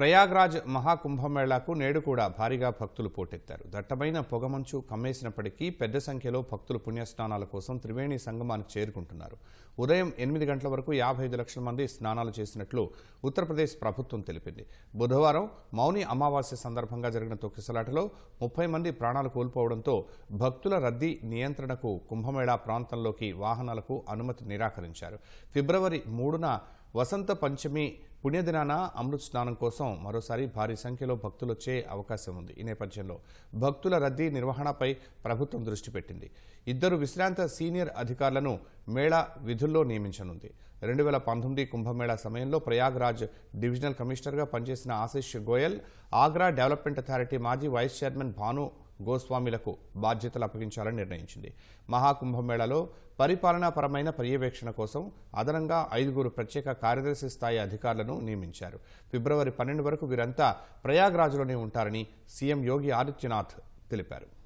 ప్రయాగ్రాజ్ మహాకుంభమేళాకు నేడు కూడా భారీగా భక్తులు పోటెత్తారు. దట్టమైన పొగమంచు కమ్మేసినప్పటికీ పెద్ద సంఖ్యలో భక్తులు పుణ్యస్నానాల కోసం త్రివేణి సంగమానికి చేరుకుంటున్నారు. ఉదయం ఎనిమిది గంటల వరకు యాభై ఐదు లక్షల మంది స్నానాలు చేసినట్లు ఉత్తరప్రదేశ్ ప్రభుత్వం తెలిపింది. బుధవారం మౌని అమావాస్య సందర్భంగా జరిగిన తొక్కిసలాటలో ముప్పై మంది ప్రాణాలు కోల్పోవడంతో భక్తుల రద్దీ నియంత్రణకు కుంభమేళా ప్రాంతంలోకి వాహనాలకు అనుమతి నిరాకరించారు. ఫిబ్రవరి మూడున వసంత పంచమి పుణ్యదినాన అమృత్ స్నానం కోసం మరోసారి భారీ సంఖ్యలో భక్తులు వచ్చే అవకాశం ఉంది. ఈ నేపథ్యంలో భక్తుల రద్దీ నిర్వహణపై ప్రభుత్వం దృష్టి పెట్టింది. ఇద్దరు విశ్రాంత సీనియర్ అధికారులను మేళా విధుల్లో నియమించనుంది. రెండు వేల పంతొమ్మిది కుంభమేళా సమయంలో ప్రయాగ్రాజ్ డివిజనల్ కమిషనర్గా పనిచేసిన ఆశిష్ గోయల్ ఆగ్రా డెవలప్మెంట్ అథారిటీ మాజీ వైస్ చైర్మన్ భాను గోస్వామిలకు బాధ్యతలు అప్పగించాలని నిర్ణయించింది. మహాకుంభమేళాలో పరిపాలనాపరమైన పర్యవేక్షణ కోసం అదనంగా ఐదుగురు ప్రత్యేక కార్యదర్శి స్థాయి అధికారులను నియమించారు. ఫిబ్రవరి పన్నెండు వరకు వీరంతా ప్రయాగ్రాజ్లోనే ఉంటారని సీఎం యోగి ఆదిత్యనాథ్ తెలిపారు.